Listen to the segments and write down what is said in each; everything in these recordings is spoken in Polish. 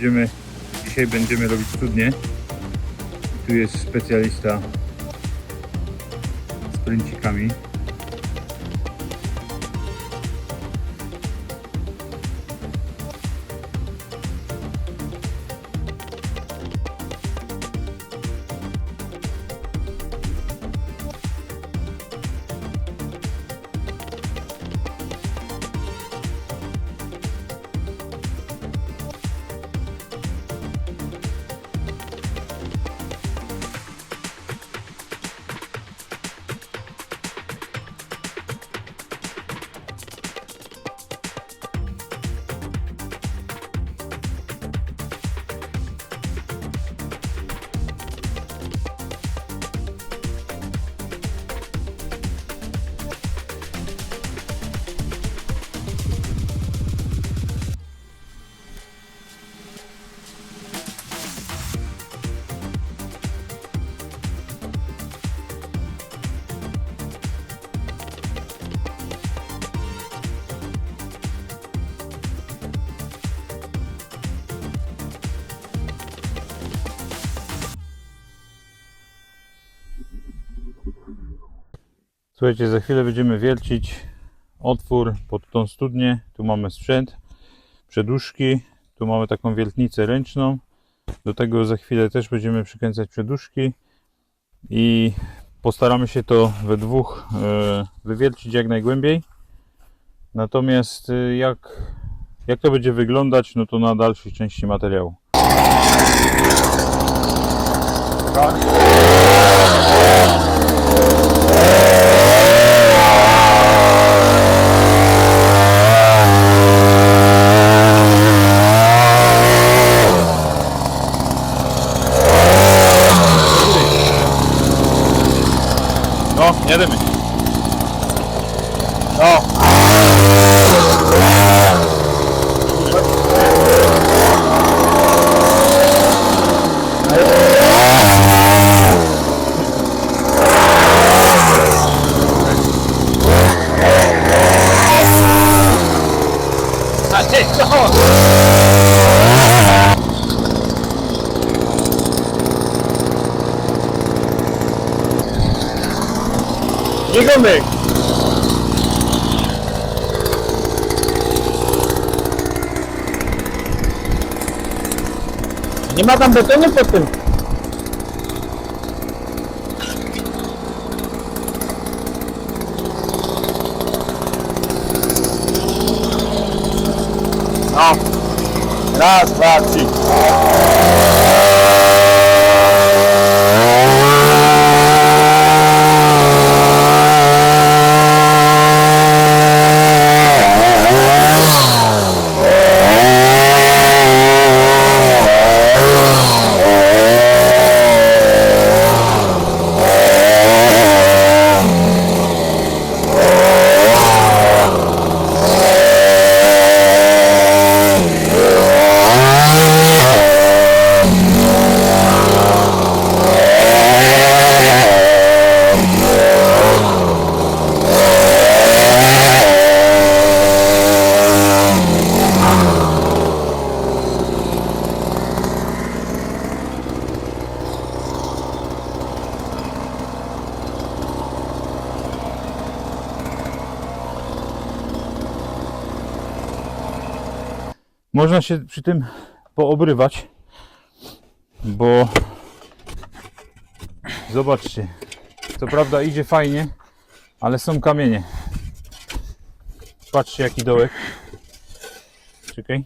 Będziemy, dzisiaj będziemy robić studnie. Tu jest specjalista z pręcikami. Słuchajcie, za chwilę będziemy wiercić otwór pod tą studnię. Tu mamy sprzęt, przeduszki, tu mamy taką wiertnicę ręczną. Do tego za chwilę też będziemy przykręcać przeduszki i postaramy się to we dwóch e, wywiercić jak najgłębiej. Natomiast e, jak, jak to będzie wyglądać, no to na dalszej części materiału. No, jedziemy. No. A ty co? Biegunek! Nie ma tam betonu pod tym. No. Można się przy tym poobrywać, bo zobaczcie, co prawda idzie fajnie, ale są kamienie. Patrzcie jaki dołek. Czekaj.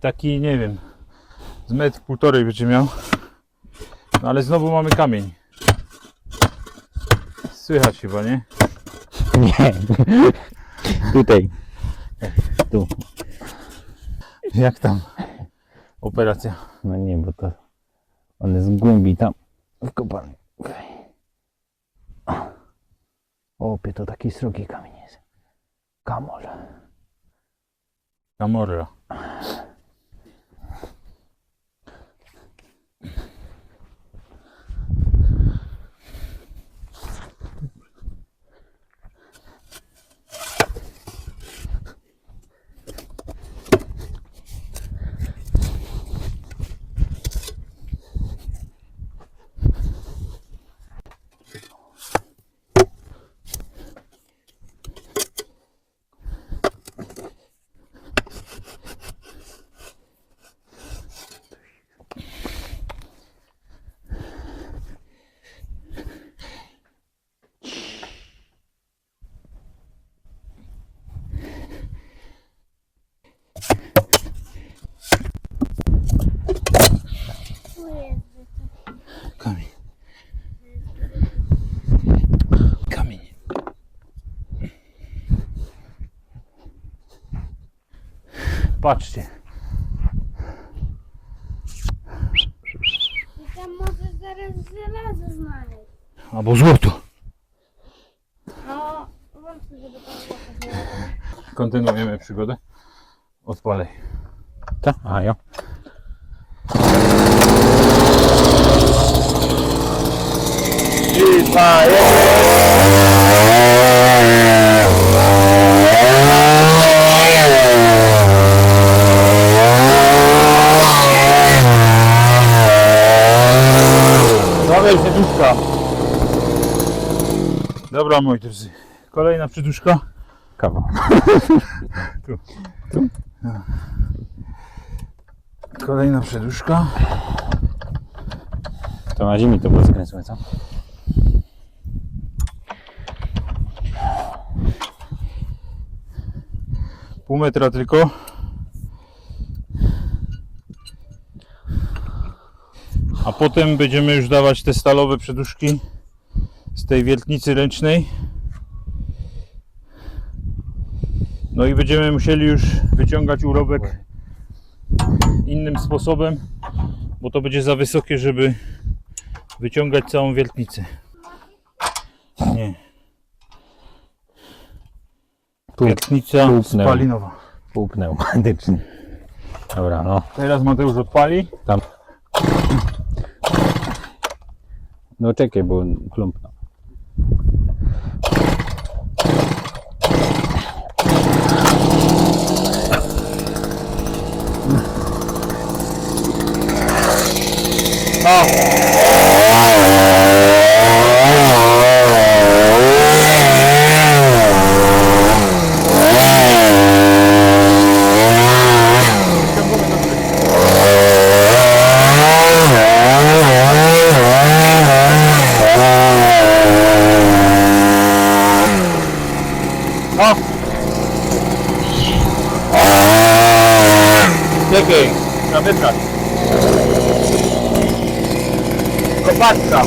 Taki, nie wiem, z metr półtorej będzie miał. No ale znowu mamy kamień. Słychać chyba, nie? Nie. Tutaj. Tu. Jak tam operacja? No nie, bo to on jest głębiej tam w kopalni. O, opie, to taki srogi kamień jest. Kamol. Kamień. Kamień. Patrzcie. I tam możesz zaraz żelazo znaleźć. Albo złoto. No, wątpię, żeby tam złoto. Kontynuujemy przygodę. Odpalaj. Tak? A, ja. I dwa, Dawaj przeduszka. Dobra moi drodzy. Kolejna przeduszka. Kawał. Kolejna przeduszka. To na ziemi to było skręcone, co? Pół metra tylko. A potem będziemy już dawać te stalowe przeduszki z tej wiertnicy ręcznej. No i będziemy musieli już wyciągać urobek innym sposobem, bo to będzie za wysokie, żeby wyciągać całą wiertnicę. Nie. Wiertnica Tupnę. spalinowa. Pół pneumatyczny. Dobra, no. Teraz Mateusz odpali. Tam. No czekaj, bo plumpnął. No. tylko patka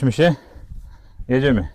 Biliśmy się. Jedziemy.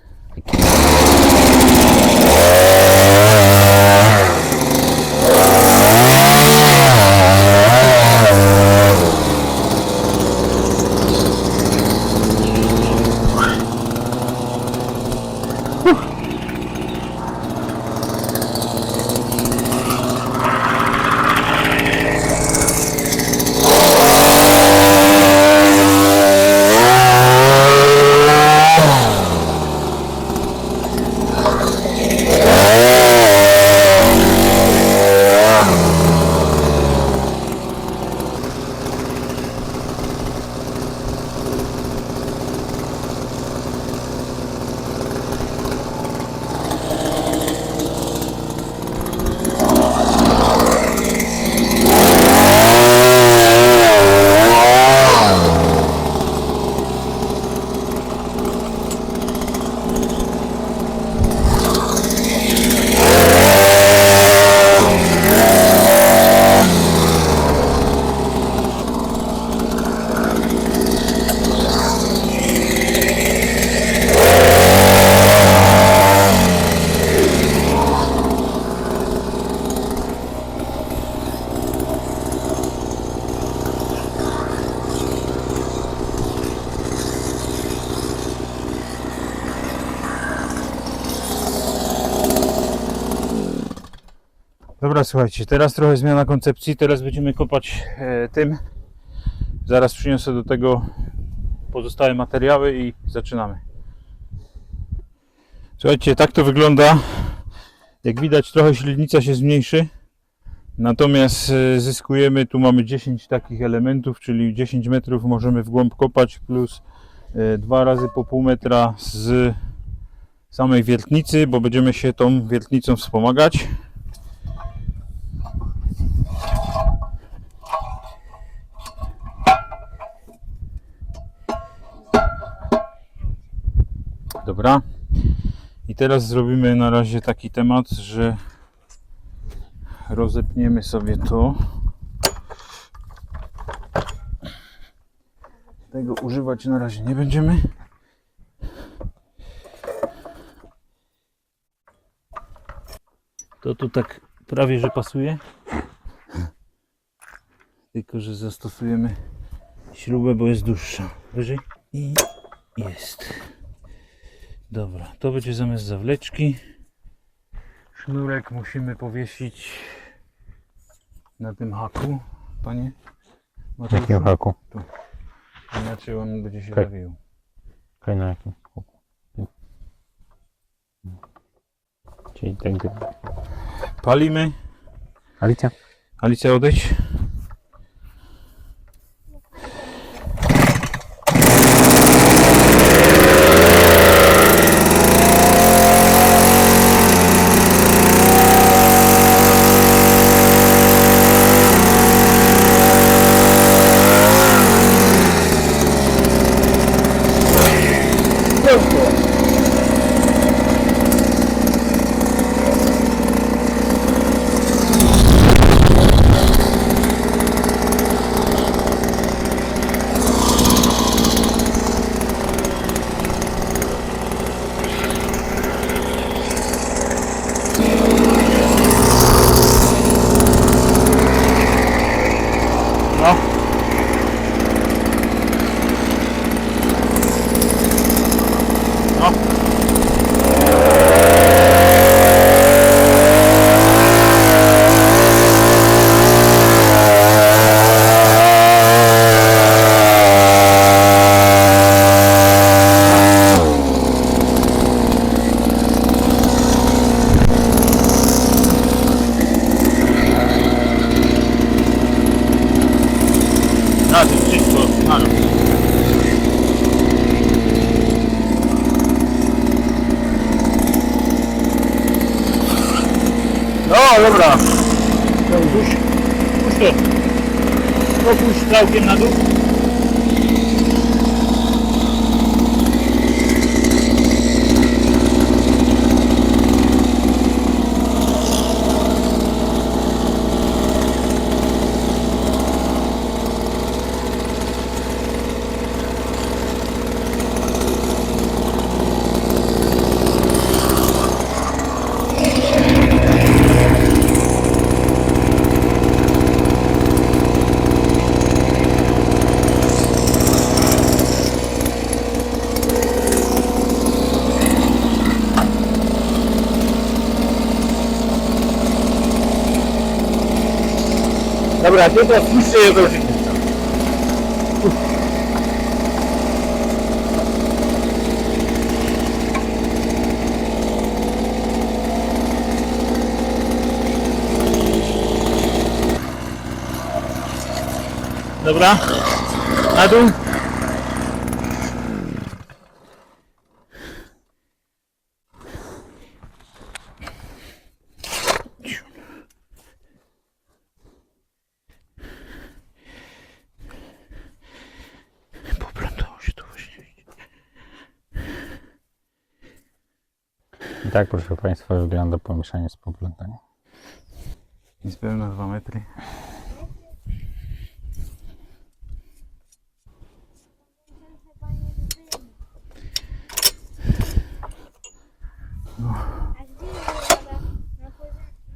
Dobra, słuchajcie, teraz trochę zmiana koncepcji. Teraz będziemy kopać e, tym. Zaraz przyniosę do tego pozostałe materiały i zaczynamy. Słuchajcie, tak to wygląda. Jak widać, trochę średnica się zmniejszy. Natomiast e, zyskujemy, tu mamy 10 takich elementów, czyli 10 metrów możemy w głąb kopać, plus e, dwa razy po pół metra z samej wiertnicy, bo będziemy się tą wiertnicą wspomagać. Dobra. I teraz zrobimy na razie taki temat, że rozepniemy sobie to. Tego używać na razie nie będziemy. To tu tak prawie, że pasuje. Tylko, że zastosujemy śrubę, bo jest dłuższa. Wyżej i jest. Dobra, to będzie zamiast zawleczki. Sznurek musimy powiesić na tym haku, panie. Mateuszu. Jakim haku? Inaczej on będzie się Tak. zawijał. Kaj na jakim haku? Czyli tak. Palimy. Alicja? Alicja odejdź. No. No. Na tym wszystko, na raz. No dobra. Puść, puść to. To puść całkiem na dół. Dobra, ty to puśćcie je do. Dobra, na dół. Poplątało się to właśnie. I tak, proszę Państwa, wygląda pomieszanie z poplątaniem. Niespełna 2 metry.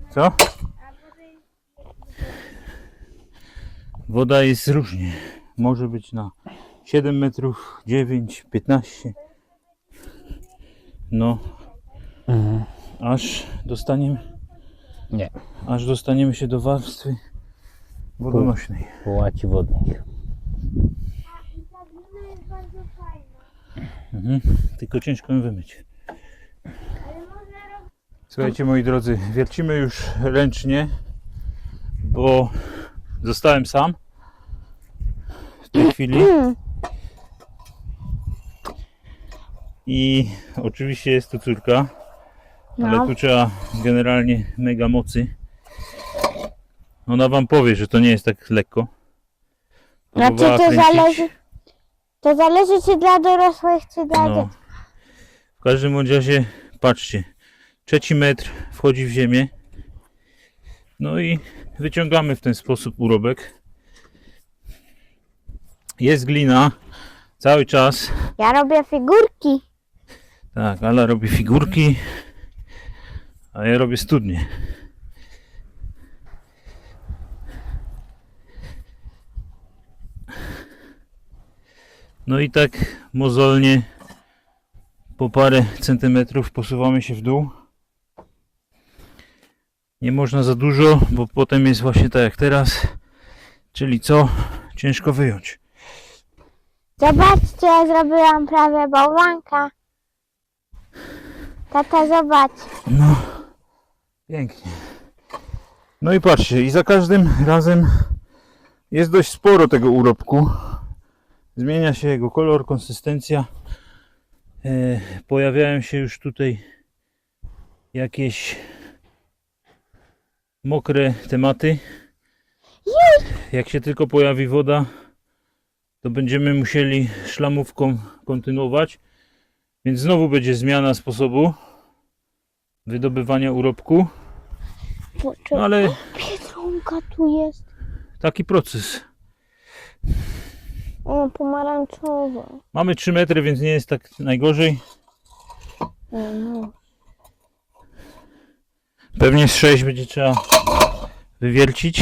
Co? Woda jest różnie. Może być na 7 metrów, 9, 15. No. Aż dostaniemy, Nie, aż dostaniemy się do warstwy wodonośnej. połaci wodnych. Mhm. Tylko ciężko ją wymyć. Słuchajcie moi drodzy, wiercimy już ręcznie, bo zostałem sam w tej chwili. I oczywiście jest tu córka, ale No. tu trzeba generalnie mega mocy. Ona wam powie, że to nie jest tak lekko. Znaczy to kręcić. zależy. To zależy czy dla dorosłych, czy dla No. dzieci. W każdym bądź razie, patrzcie, trzeci metr wchodzi w ziemię. No i wyciągamy w ten sposób urobek. Jest glina cały czas. Ja robię figurki. Tak, Ala robi figurki, a ja robię studnie. No i tak mozolnie po parę centymetrów posuwamy się w dół. Nie można za dużo, bo potem jest właśnie tak jak teraz. Czyli co? Ciężko wyjąć. Zobaczcie, ja zrobiłam prawie bałwanka. Tata, zobacz. No, pięknie. No i patrzcie, i za każdym razem jest dość sporo tego urobku. Zmienia się jego kolor, konsystencja. E, pojawiają się już tutaj jakieś mokre tematy. Jak się tylko pojawi woda, to będziemy musieli szlamówką kontynuować. Więc znowu będzie zmiana sposobu wydobywania urobku, no ale Biedronka tu jest. taki proces. O, pomarańczowa. Mamy 3 metry, więc nie jest tak najgorzej. O, no. Pewnie z 6 będzie trzeba wywiercić.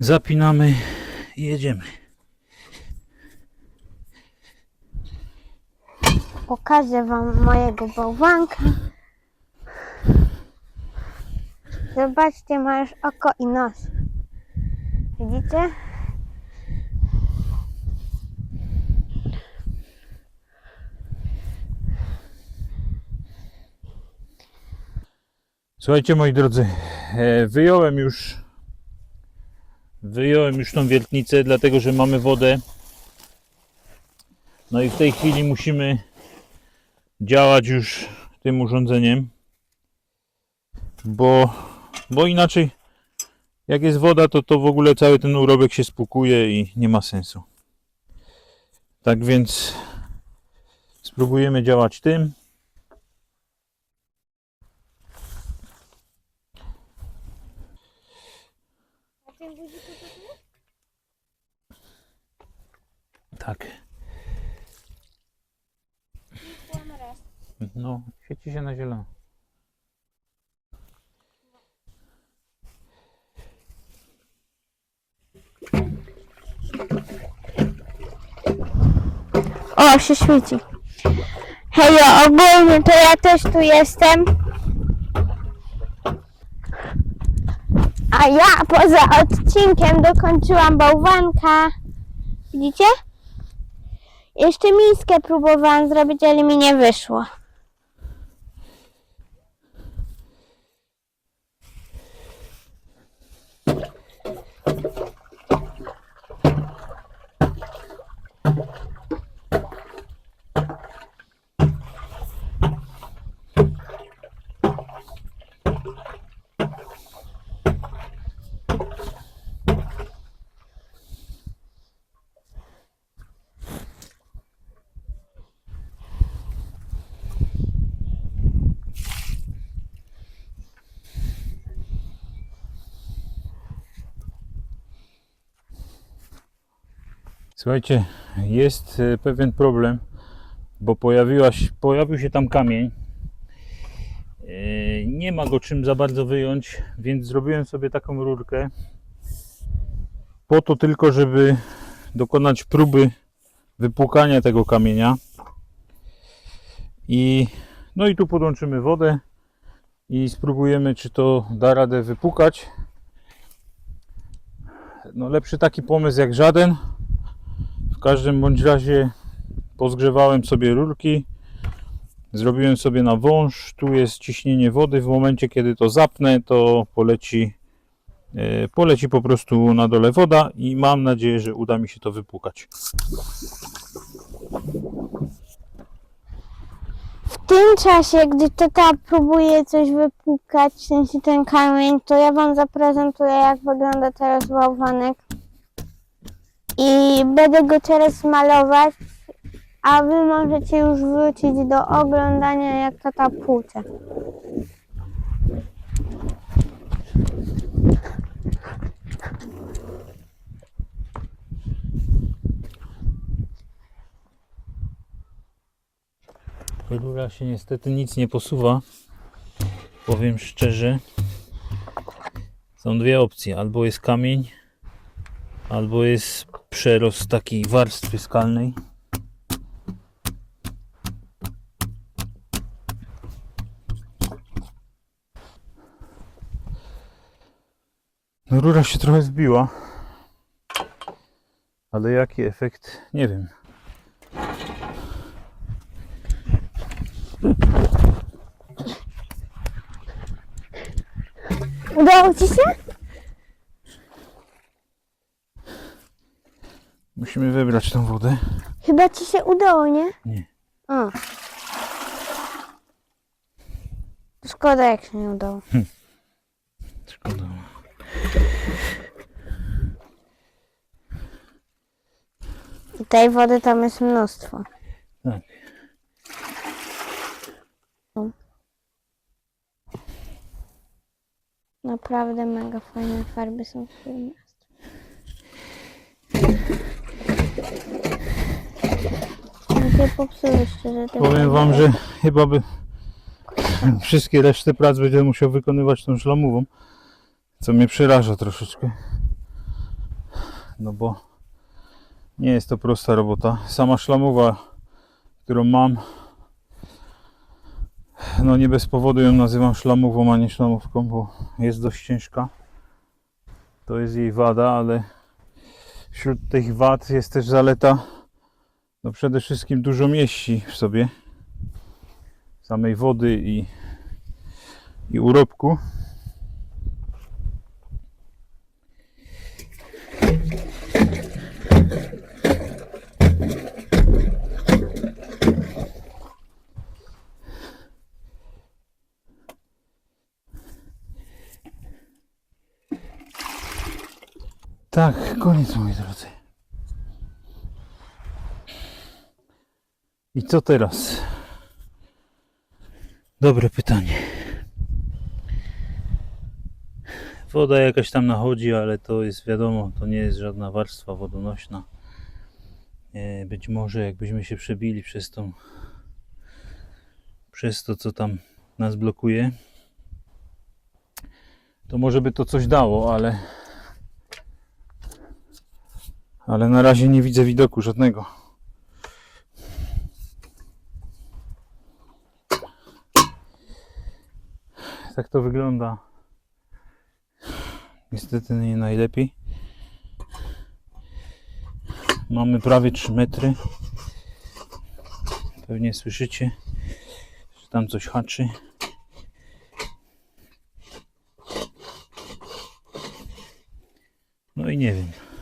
Zapinamy i jedziemy. Pokażę wam mojego bałwanka. Zobaczcie, ma już oko i nos. Widzicie? Słuchajcie moi drodzy, e, wyjąłem już wyjąłem już tą wiertnicę, dlatego że mamy wodę. No i w tej chwili musimy działać już tym urządzeniem, bo, bo inaczej jak jest woda, to to w ogóle cały ten urobek się spłukuje i nie ma sensu. Tak więc spróbujemy działać tym. Tak. No, świeci się na zielono. O, się świeci. Hejo, ogólnie to ja też tu jestem. A ja poza odcinkiem dokończyłam bałwanka. Widzicie? Jeszcze miskę próbowałam zrobić, ale mi nie wyszło. Słuchajcie, jest e, pewien problem, bo pojawiła się, pojawił się tam kamień. E, Nie ma go czym za bardzo wyjąć, więc zrobiłem sobie taką rurkę. Po to tylko, żeby dokonać próby wypłukania tego kamienia. I no i tu podłączymy wodę i spróbujemy, czy to da radę wypukać. No lepszy taki pomysł jak żaden. Każdym bądź razie pozgrzewałem sobie rurki, zrobiłem sobie na wąż. Tu jest ciśnienie wody. W momencie, kiedy to zapnę, to poleci E, Poleci po prostu na dole woda i mam nadzieję, że uda mi się to wypłukać. W tym czasie, gdy tata próbuje coś wypłukać, w sensie ten kamień, to ja wam zaprezentuję, jak wygląda teraz bałwanek. I będę go teraz malować, a wy możecie już wrócić do oglądania, jak tata płucze. Rura się niestety nic nie posuwa. Powiem szczerze. Są dwie opcje. Albo jest kamień, albo jest przerost takiej warstwy skalnej. No, rura się trochę zbiła. Ale jaki efekt? Nie wiem. Udało ci się? Musimy wybrać tą wodę. Chyba ci się udało, nie? Nie. A. Szkoda, jak się nie udało. Szkoda. I tej wody tam jest mnóstwo. Tak. Naprawdę mega fajne farby są w tym miastach. No się popsułyście, że te Powiem wam, że chyba by wszystkie reszty prac będzie musiał wykonywać tą szlamową. Co mnie przeraża troszeczkę. No bo nie jest to prosta robota. Sama szlamowa, którą mam, no nie bez powodu ją nazywam szlamową, a nie szlamówką, bo jest dość ciężka. To jest jej wada, ale wśród tych wad jest też zaleta no przede wszystkim dużo mieści w sobie samej wody i, i urobku. Tak, koniec moi drodzy. I co teraz? Dobre pytanie. Woda jakaś tam nachodzi, ale to jest wiadomo, to nie jest żadna warstwa wodonośna. E, Być może jakbyśmy się przebili przez tą przez to, co tam nas blokuje, to może by to coś dało, ale ale na razie nie widzę widoku żadnego. Tak to wygląda. Niestety nie najlepiej. Mamy prawie 3 metry. Pewnie słyszycie, że tam coś haczy. No i nie wiem.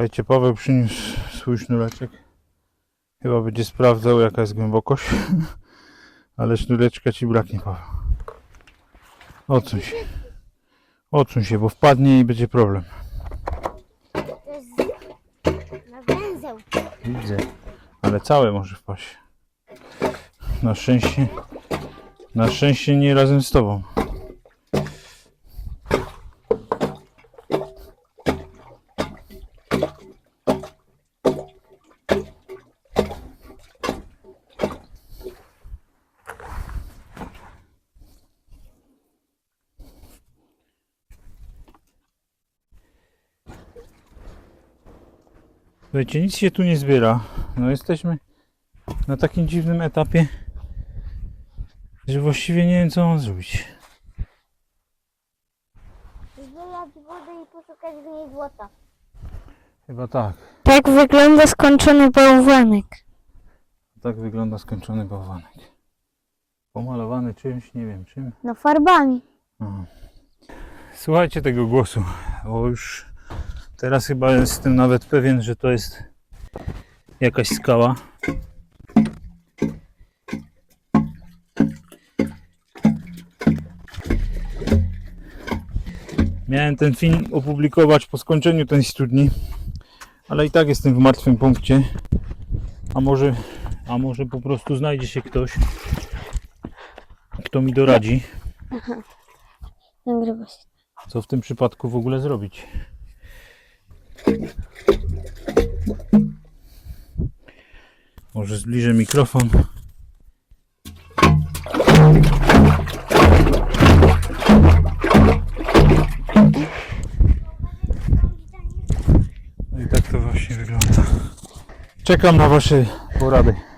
Słuchajcie, Paweł przyniósł swój sznureczek. Chyba będzie sprawdzał jaka jest głębokość. Ale sznureczka ci braknie, Paweł. Odsuń się. Odsuń się, bo wpadnie i będzie problem. To jest na węzeł. Widzę. Ale całe może wpaść. Na szczęście. Na szczęście nie razem z tobą. Słuchajcie, nic się tu nie zbiera. No jesteśmy na takim dziwnym etapie, że właściwie nie wiem co mam zrobić. Wylać wodę i poszukać w niej złota. Chyba tak. Tak wygląda skończony bałwanek. Tak wygląda skończony bałwanek. Pomalowany czymś, nie wiem czym. No farbami. Aha. Słuchajcie tego głosu, bo już teraz chyba jestem nawet pewien, że to jest jakaś skała. Miałem ten film opublikować po skończeniu tej studni, ale i tak jestem w martwym punkcie. A może, a może po prostu znajdzie się ktoś, kto mi doradzi. Nagrywa się. Co w tym przypadku w ogóle zrobić? Może zbliżę mikrofon. No i tak to właśnie wygląda. Czekam na Wasze porady.